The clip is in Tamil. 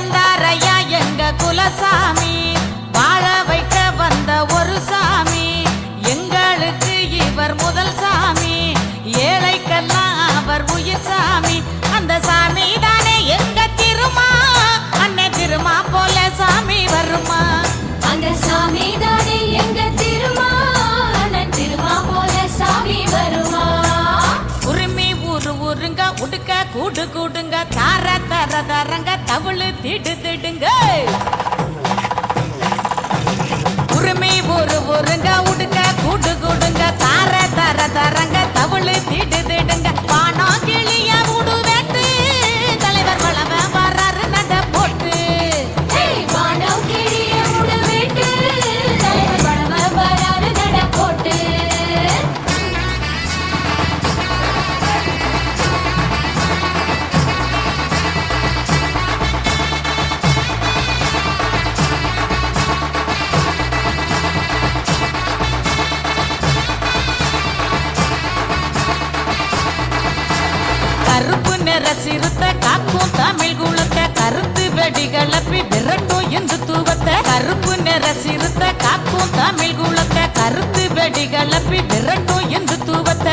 வந்தாரையா எங்க குலசாமி? வாழ வைக்க வந்த ஒரு சாமி. எங்களுக்கு இவர் முதல் சாமி. ஏழைக்கெல்லாம் அவர் உயிர் சாமி. அந்த சாமி தவளு திடு திடுங்க. உரிமை ஒரு ஒருங்க முன்னேற சிறுத்த காக்கும் தமிழ் குளத்த கருத்து வெடி கலப்பி விரட்டும் இந்து தூவத்த. கருப்பு நிற சிறுத்த காக்கும் தமிழ் குளத்த கருத்து வெடி கலப்பி தூவத்த.